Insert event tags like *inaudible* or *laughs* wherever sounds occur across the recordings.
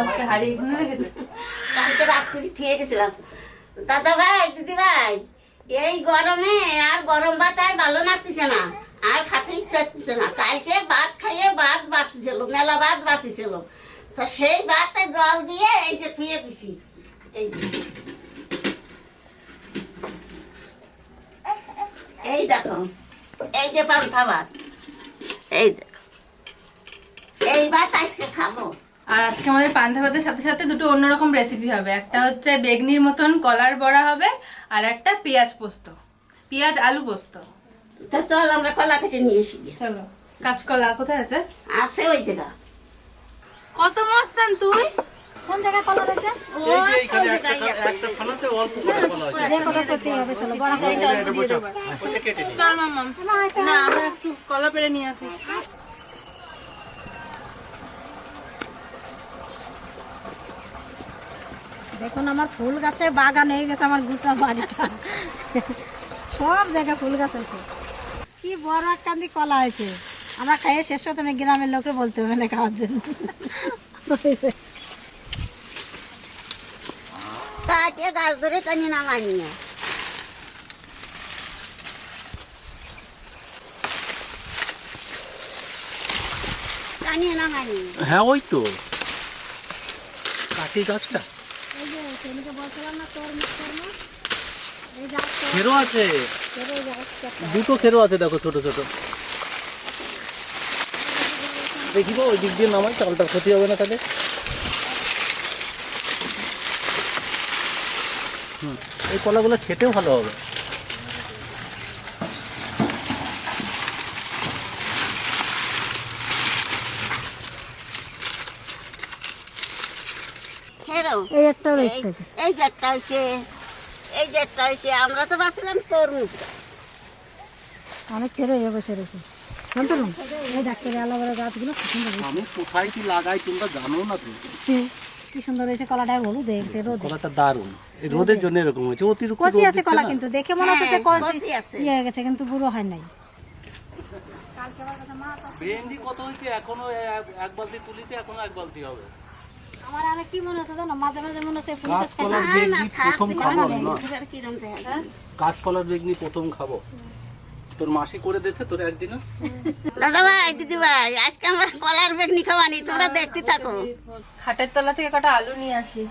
আজকে হাড়ি এখানে রেখেছে? কালকে রাত্রি খেয়ে গেছিলাম। দাদা ভাই দিদি ভাই এই গরমে আর গরম ভাত আর ভালো লাগতেছে না। আর খাতে ইচ্ছা হচ্ছে না। কালকে ভাত খাইয়ে ভাত বাসিছিল মেলা ভাত বাসিছিল তো সেই ভাতে জল দিয়ে এই যে থুয়ে দিছি। এই। এই দেখো এই যে পান্থা ভাত। এই দেখো। আজকে খাব। আর আজকে আমাদের পান্তা ভাতের সাথে সাথে দুটো অন্যরকম রেসিপি হবে। একটা হচ্ছে বেগনির মতন কলার বড়া হবে আর একটা পেঁয়াজ পোস্ত। পেঁয়াজ আলু পোস্ত। তা চল আমরা কলা কেটে নিয়ে এসি চলো। কাঁচকলা কোথায় আছে? আছে ওই জায়গা। কত মস্তান তুই? কোন জায়গায় কলা রয়েছে ও এই যে তো এইখানে ওই একটা জায়গায় আছে। একটা ফালাতে অল্প করে কলা আছে। যে কটা সত্যি হবে চলো বড় করে দিয়ে দেবো। ওটা কেটে দিন চল মাম্মাম। না আমরা একটু কলা পেরে নিয়ে আসি। দেখুন আমার ফুল গাছে বাগান হয়ে গেছে আমার গোটা বাড়িটা। সব জায়গায় ফুল গাছ আছে। কি বড় একখান কলা হয়েছে। আমরা খাইয়ে শেষ হতো না গ্রামের লোককে বলতে হবে না খাওয়ার জন্য। কাটে গাছ ধরে টানি নামানি না হ্যাঁ ওই তো। কাটি গাছটা? খেরো আছে। দুটো খেরো আছে দেখো ছোট ছোট। দেখি তো ওই দিক দিয়ে নামাই চালটার ক্ষতি হবে না তাহলে। এই কলাগুলো খেতেও ভালো হবে। এই একটা এই এই যে একটা হয়েছে এই যে একটা হয়েছে আমরা তো তরমুজ। এই ডাক্তারি আলাদা গাছগুলো কি সুন্দর হয়েছে। আমি কোথায় কি লাগাই তোমরা জানো না তো? কি? সুন্দর হয়েছে কলাটা হলুদ দেখছে রোদ। কলাটা দারুণ। রোদের জন্য এরকম হয়েছে অতিরিক্ত কচি আছে কলা কিন্তু দেখে মনে হচ্ছে হ্যাঁ, কচি ইয়ে হয়ে গেছে কিন্তু বুড়ো হয় নাই। ভেন্ডি কত হয়েছে? এখনও এক- বালতি তুলিছে এখনও এক বালতি হবে। আমার আরে কি মনে হচ্ছে জানো? মাঝে মাঝে মনে হচ্ছে ফুল গাছ বেগনি প্রথম খাব না? কাঁচকলার বেগনি প্রথম খাব। তোর মাসি করে দিয়েছে তোর একদিনও? দাদা ভাই দিদি ভাই আজকে আমরা কলার বেগনি খাওয়ানি তোমরা দেখতে থাকো। খাটের তলা থেকে কটা আলু নিয়ে আসি।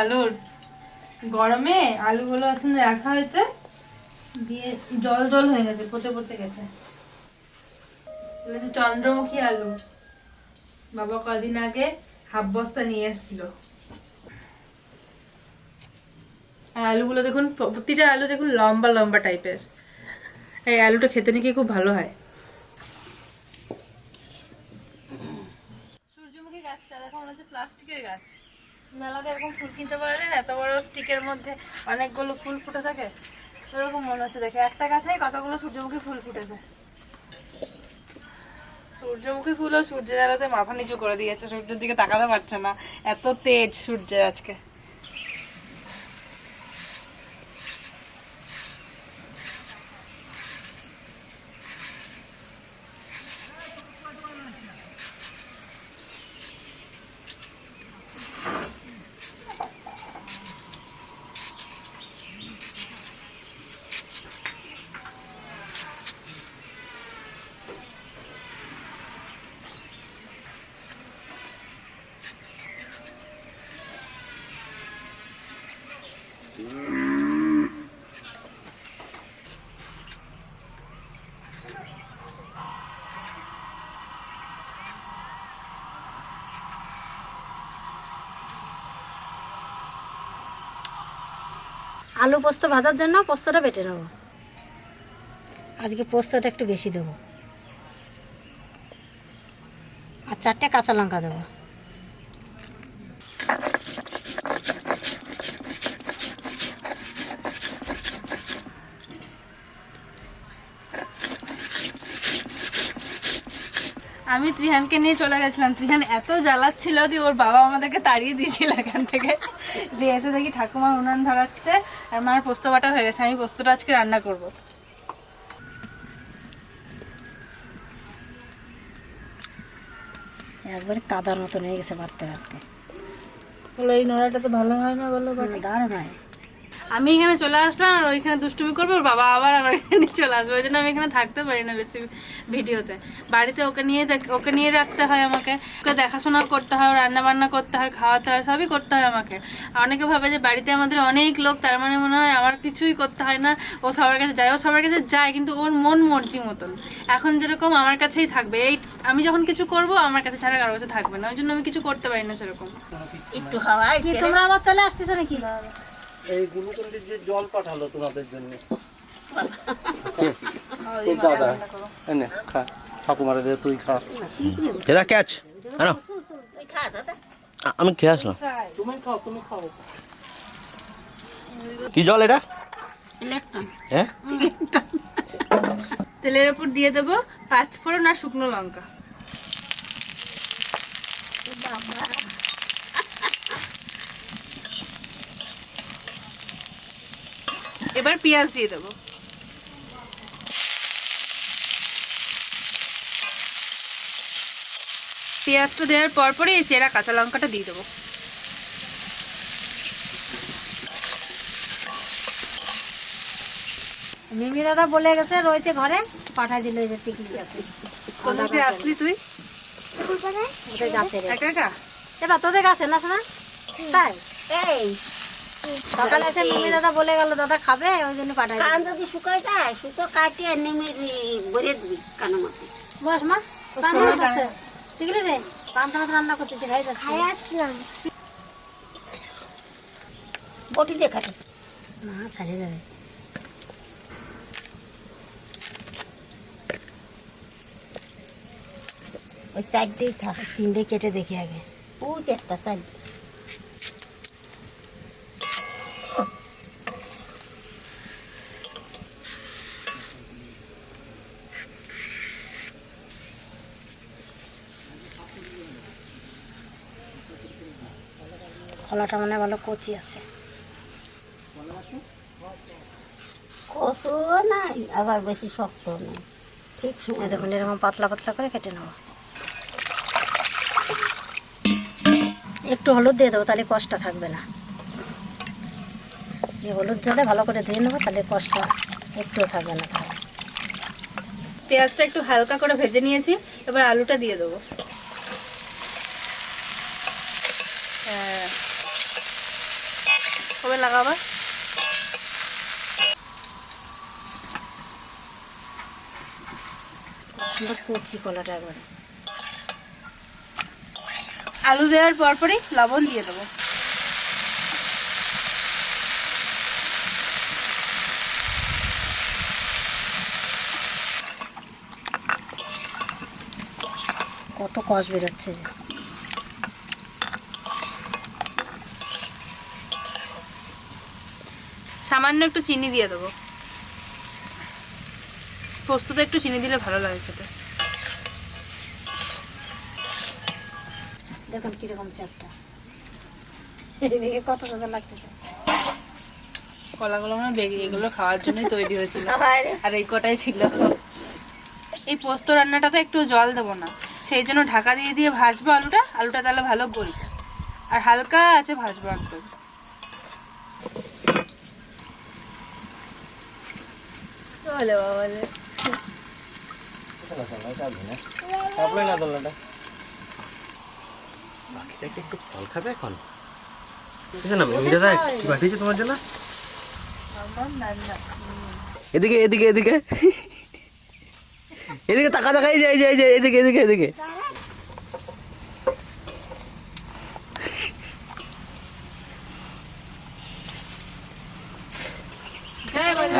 আলুর। গরমে আলুগুলো এখন রাখা হয়েছে। দিয়ে জল জল হয়ে গেছে, পচে পচে গেছে। চন্দ্রমুখী আলু। বাবা কদিন আগে হাফ বস্তা নিয়ে এসেছিল। আলুগুলো দেখুন প্রতিটা আলু দেখুন লম্বা লম্বা টাইপের। এই আলুটা খেতে নাকি খুব ভালো হয়। সূর্যমুখী গাছটা, দেখো মনে হচ্ছে প্লাস্টিকের গাছ। মেলাতে এরকম ফুল কিনতে পারলেন এত বড় স্টিকের মধ্যে অনেকগুলো ফুল ফুটে থাকে। এরকম মনে হচ্ছে দেখে। একটা গাছেই কতগুলো সূর্যমুখী ফুল ফুটেছে। সূর্যমুখী ফুলও সূর্যের আলোতে মাথা নিচু করে দিয়েছে। সূর্যের দিকে তাকাতে পারছে না। এত তেজ সূর্যের আজকে। আলু পোস্ত ভাজার জন্য পোস্তটা বেটে নেব। আজকে পোস্তটা একটু বেশি দেবো। আর চারটে কাঁচা লঙ্কা দেবো। আমি ত্রিহানকে নিয়ে চলে গেছিলাম। ত্রিহান এত জ্বালাচ্ছিল দিয়ে ওর বাবা আমাদেরকে তাড়িয়ে দিয়েছিল এখান থেকে। *laughs* দিয়ে দেখি ঠাকুমা উনান ধরাচ্ছে আর মার পোস্ত বাটা হয়ে গেছে আমি পোস্তটা আজকে রান্না করব। একবারে কাদার মতন হয়ে গেছে বাড়তে বাড়তে। বলো এই নোড়াটা তো ভালো হয় না বলো দারুণ হয়। আমি এখানে চলে আসলাম আর ওইখানে দুষ্টুমি করব ওর বাবা আবার আমার এখানে চলে আসবে। ওই জন্য আমি এখানে থাকতে পারি না বেশি ভিডিওতে। বাড়িতে ওকে নিয়ে ওকে নিয়ে রাখতে হয় আমাকে। ওকে দেখাশোনা করতে হয় রান্না বান্না করতে হয় খাওয়াতে হয় সবই করতে হয় আমাকে। অনেকে ভাবে যে বাড়িতে আমাদের অনেক লোক তার মানে মনে হয় আমার কিছুই করতে হয় না। ও সবার কাছে যায় ও সবার কাছে যায় কিন্তু ওর মন মর্জি মতন। এখন যেরকম আমার কাছেই থাকবে। এই আমি যখন কিছু করব আমার কাছে ছাড়া কারও কাছে থাকবে না। ওই জন্য আমি কিছু করতে পারি না সেরকম। একটু হাওয়াই তোমরা আবার চলে আসতেছো নাকি? এই গ্লুকন্ডির যে জল পাঠালো তোমাদের জন্য। তোর দাদা এনে খা ঠাকুমারে দে তুই খা। দাদা ক্যাচ আনো। তুই খা দাদা আমি খেয়ে আসলাম। তুমি খাও তুমি খাও। কি জল এটা? হ্যাঁ? তেলের উপর দিয়ে দেবো পাঁচ ফোড়ন আর শুকনো লঙ্কা। এবার পেঁয়াজ দিয়ে দেবো। পেঁয়াজটা দেওয়ার পর পরে এই চেরা কাঁচা লঙ্কাটা দিয়ে দেবো। মিমি দাদা বলে গেছে রয়েছে ঘরে পাঠাই দিল এই যে পিকনিক আছে। কোথা থেকে আসলি তুই? ওদের গাছে রে একা? একা তোদের গাছে না শোনা? তাই? এই সকালে এসে মিমি দাদা বলে গেল দাদা খাবে? ওই জন্য পাঠাই কান যদি শুকাই যায় শুকো কাটিয়ে নেমে ভরে দিবি মধ্যে বস মা শিখলি রে ভাত রান্না করতেছি খাই আসলাম। বটি দিয়ে কাটে না ছাড়িয়ে যাবে ওই সাইডটাই থাক তিনটে কেটে দেখি আগে। ওই যে একটা কলাটা মানে ভালো কচি আছে। কষু নাই আবার বেশি শক্ত নাই। ঠিক সময় দেখুন এরকম পাতলা পাতলা করে কেটে নেব। একটু হলুদ দিয়ে দেবো তাহলে কষ্টটা থাকবে না। এই হলুদ জলে ভালো করে ধুয়ে নেব তাহলে কষ্ট একটুও থাকবে না তাহলে। পেঁয়াজটা একটু হালকা করে ভেজে নিয়েছি এবার আলুটা দিয়ে দেবো হ্যাঁ কবে লাগাবা। সুন্দর কচি কলাটা একবারে। আলু দেওয়ার পরপরই লবণ দিয়ে দেবো। কত কষ বেরোচ্ছে। সামান্য একটু চিনি দিয়ে দেবো। পোস্ততে একটু চিনি দিলে ভালো লাগে খেতে। দেখুন কীরকম চাপটা এইদিকে কত সুন্দর লাগতেছে। কলাগুলো মানে বেগে এগুলো খাওয়ার জন্যই তৈরি হয়েছিল। *laughs* আর এই কটাই ছিল। এই পোস্ত রান্নাটাতে একটু জল দেবো না। সেই জন্য ঢাকা দিয়ে দিয়ে ভাজবো আলুটা। আলুটা তাহলে ভালো গলবে। আর হালকা আছে ভাজবো একদম। বলে। একটু ফল খাবে এখন তোমার জন্য এদিকে এদিকে এদিকে এদিকে তাকা তাকাই যাই যাই যাই এদিকে এদিকে এদিকে হ্যাঁ বলে।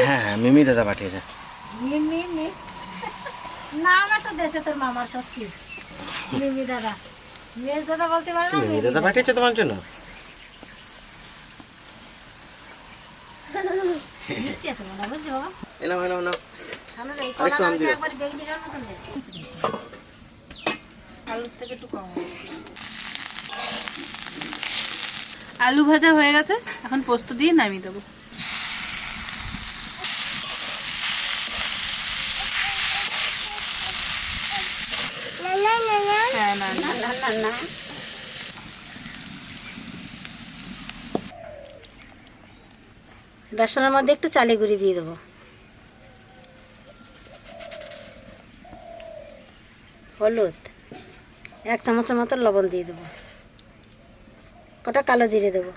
হ্যাঁ হ্যাঁ মিমি দাদা পাঠিয়েছে মিমি দেশে তোর মামার সত্যি। দাদা। মেজ দাদা বলতে পারে না দাদা পাঠিয়েছে তোমার জন্য? এলাম এলাম আলু ভাজা হয়ে গেছে এখন পোস্ত দিয়ে নামিয়ে দেবো। বেসনের মধ্যে একটু চালে গুঁড়ি দিয়ে দেবো। হলুদ, এক চামচের মতো লবণ দিয়ে দেবো। কটা কালো জিরে দেবো।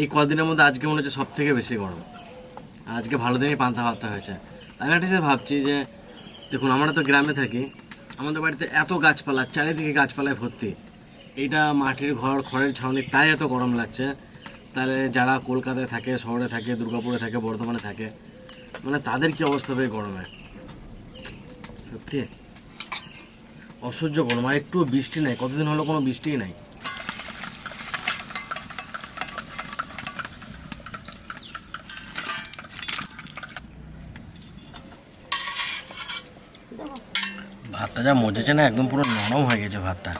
এই কদিনের মধ্যে আজকে মনে হচ্ছে সব থেকে বেশি গরম। আজকে ভালো দিনই পান্তা ভাতটা হয়েছে। আমি একটা ভাবছি যে, দেখুন, আমরা তো গ্রামে থাকি, আমাদের বাড়িতে এত গাছপালা, চারিদিকে গাছপালায় ভর্তি। এইটা মাটির ঘর, খড়ের ছাউনি, তাই এত গরম লাগছে। তাহলে যারা কলকাতায় থাকে, শহরে থাকে, দুর্গাপুরে থাকে, বর্ধমানে থাকে মানে তাদের কি অবস্থা হবে গরমে? সত্যি? অসহ্য গরম, আর একটু বৃষ্টি নাই, কতদিন হলো কোনো বৃষ্টিই নাই। ভাতটা যা মজেছে না, একদম পুরো নরম হয়ে গেছে ভাতটা।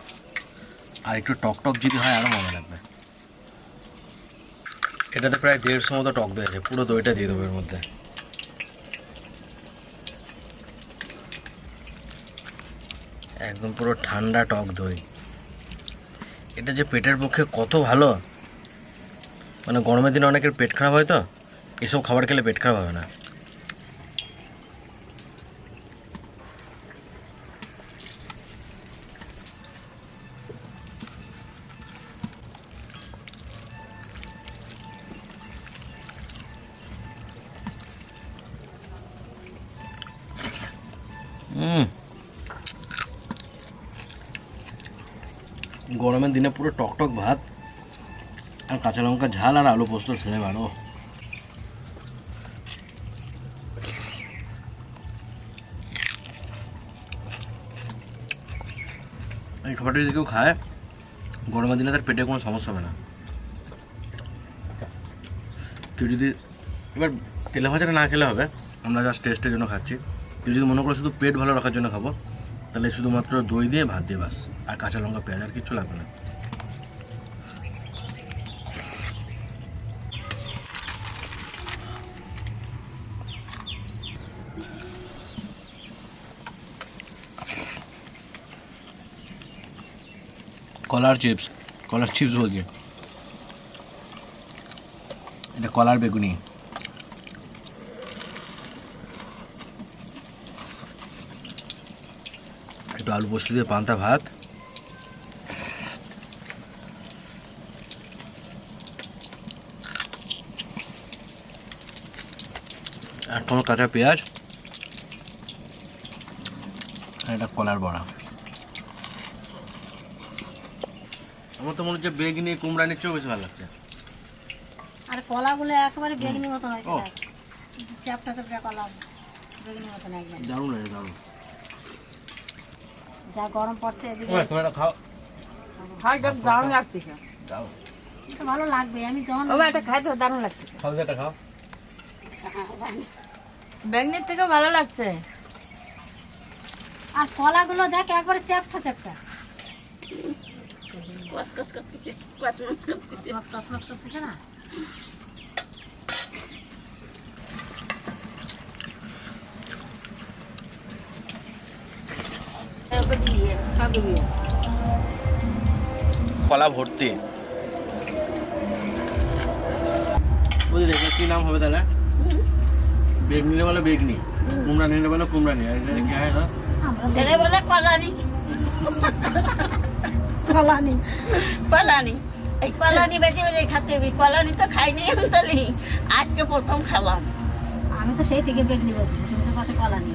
আর একটু টক টক যদি হয় আরও মজা লাগবে। এটাতে প্রায় দেড়শো মতো টক দিয়েছে পুরো দইটা দিয়ে দেবো এর মধ্যে। একদম পুরো ঠান্ডা টক দই। এটা যে পেটের পক্ষে কত ভালো মানে গরমের দিনে অনেকের পেট খারাপ হয় তো, এসব খাবার খেলে পেট খারাপ হবে না। পুরো টকটক ভাত আর কাঁচা লঙ্কা ঝাল আর আলু পোস্ত ফ্লেভার ও এই খাবারটা যদি কেউ খায়, গরমের দিনে তার পেটে কোনো সমস্যা হবে না। কেউ যদি এবার তেলে ভাজাটা না খেলে হবে, আমরা জাস্ট টেস্টের জন্য খাচ্ছি। কেউ যদি মনে করো শুধু পেট ভালো রাখার জন্য খাব, তাহলে শুধুমাত্র দই দিয়ে ভাত দিয়ে বাস, আর কাঁচা লঙ্কা পেঁয়াজ আর কিচ্ছু লাগবে না। কলার চিপস কলার চিপস বলছে। এটা কলার বেগুনি। একটু আলু পোস্ত দিয়ে পান্তা ভাত। আর কাঁচা পেঁয়াজ। আর এটা কলার বড়া। আমার তো মনে হচ্ছে বেগনি কুমড়া নিচ্ছেও বেশি ভালো লাগছে। আর কলাগুলো একেবারে বেগনি মতন হয়েছে। চ্যাপটা চ্যাপটা কলা বেগনি মতন একদম। দারুণ লাগে দারুণ। যা গরম পড়ছে এদিকে। ওই, তুমি এটা খাও। হাইটা দারুণ লাগতেছে দাও। তো ভালো লাগবে আমি যখন ও এটা খাইতে দারুণ লাগছে। খাও এটা খাও। ব্যাগনের থেকেও ভালো লাগছে। আর কলাগুলো দেখ একবারে চ্যাপটা চ্যাপটা। করতেছে কসমস করতেছে কসমস কসমস করতেছে না কলা ভর্তি বুঝলি এটা কি নাম হবে তাহলে বেগনি নিলে বলে বেগনি কুমড়া নিলে বলে কুমড়া নিয়ে এটা কি হয় না আমরা কলানি কলানি এই কলানি বেঁচে বেজে খাতে হবে কলানি তো খাইনি আমি তাহলে আজকে প্রথম খেলাম। আমি তো সেই থেকে বেগনি বলতেছি তুমি তো কাছে কলানি